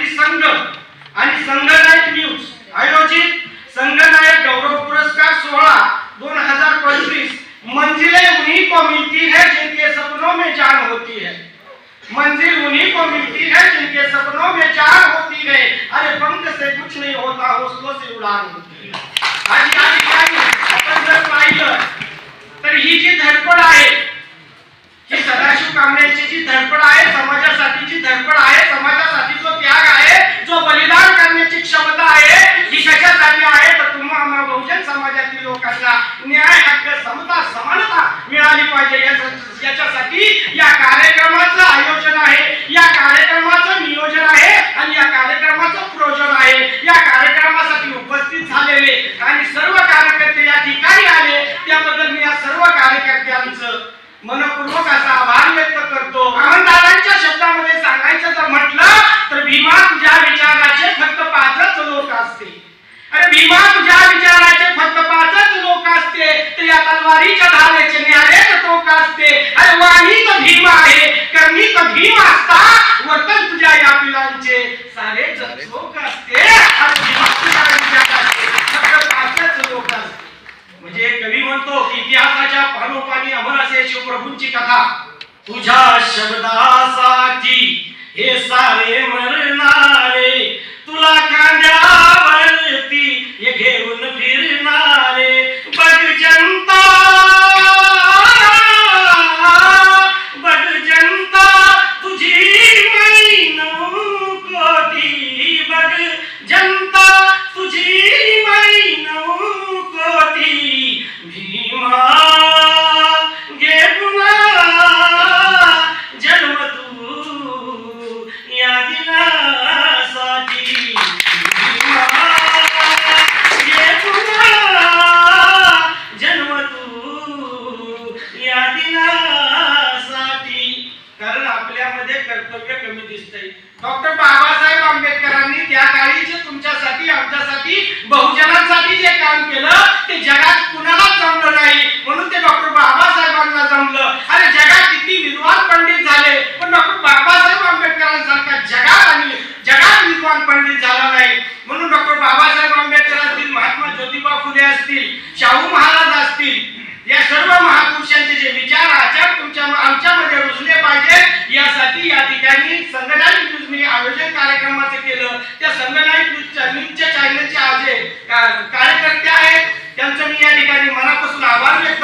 मराठी संघ आणि संघनायक न्यूज. आयोजित संघनायक गौरव पुरस्कार सोहळा दोन हजार पंचवीस मंजिलें उन्हीं को मिलती है जिनके सपनों में जान होती है. मंजिल उन्हीं को मिलती है जिनके सपनों में जान होती है। अरे पंख से कुछ नहीं होता हौसलों से उड़ान होती है आज या ठिकाणी आपण जर पाहिलं तर ही जी धडपड आहे ही सदाशिव कांबळेची जी धडपड आहे समाजासाठीची धडपड आहे समाजासाठी जो त्याग आहे जो बलिदान करण्याची क्षमता आहे ही कशासाठी आहे तर तुम्हा आम्हा बहुजन समाजातील लोकांना न्याय हक्क समता समानता मिळाली पाहिजे. याच्यासाठी या कार्यक्रमाचं आयोजन आहे. या कार्यक्रमाचं नियोजन आहे आणि या कार्यक्रमाचं प्रयोजन आहे. या कार्यक्रमासाठी उपस्थित झालेले आणि सर्व कार्यकर्ते या ठिकाणी आले. त्याबद्दल मी या सर्व कार्यकर्त्यांचं मनपूर्वक असा आभार व्यक्त करतो. दादांच्या शब्दामध्ये सांगायचं जर म्हटलं तर भीमा तुझ्या विचाराचे फक्त पाचच लोक असते. अरे भीमा तुझ्या विचाराचे फक्त पाचच लोक असते. तर या तलवारीच्या धारेचे असते अरे वाणी तर भीम आहे. करणी तर भीम असता. वर्तन तुझ्या या पिलांचे. सारे जग लोक असते. म्हणजे कवी म्हणतो की इतिहासाच्या पानोपानी अमर असे शिवप्रभूंची कथा. तुझ्या शब्दासाठी हे सा कर्तव्य कमी दिसतंय. डॉक्टर बाबासाहेब आंबेडकरांनी त्या काळी जे तुमच्यासाठी आमच्यासाठी बहुजनांसाठी जे काम केलं ते जगात कुणालाच जमलं नाही. म्हणून ते डॉक्टर बाबासाहेबांना जमलं. अरे जगात किती विद्वान पंडित झाले पण डॉक्टर बाबासाहेब आंबेडकरांसारखा जगात आणि जगात विद्वान पंडित झाला नाही. म्हणून डॉक्टर बाबासाहेब आंबेडकर असतील महात्मा ज्योतिबा फुले असतील शाहू महाराज असतील या सर्व महा कार्यकर्ते आहेत. त्यांचं मी या ठिकाणी मनापासून आभार व्यक्त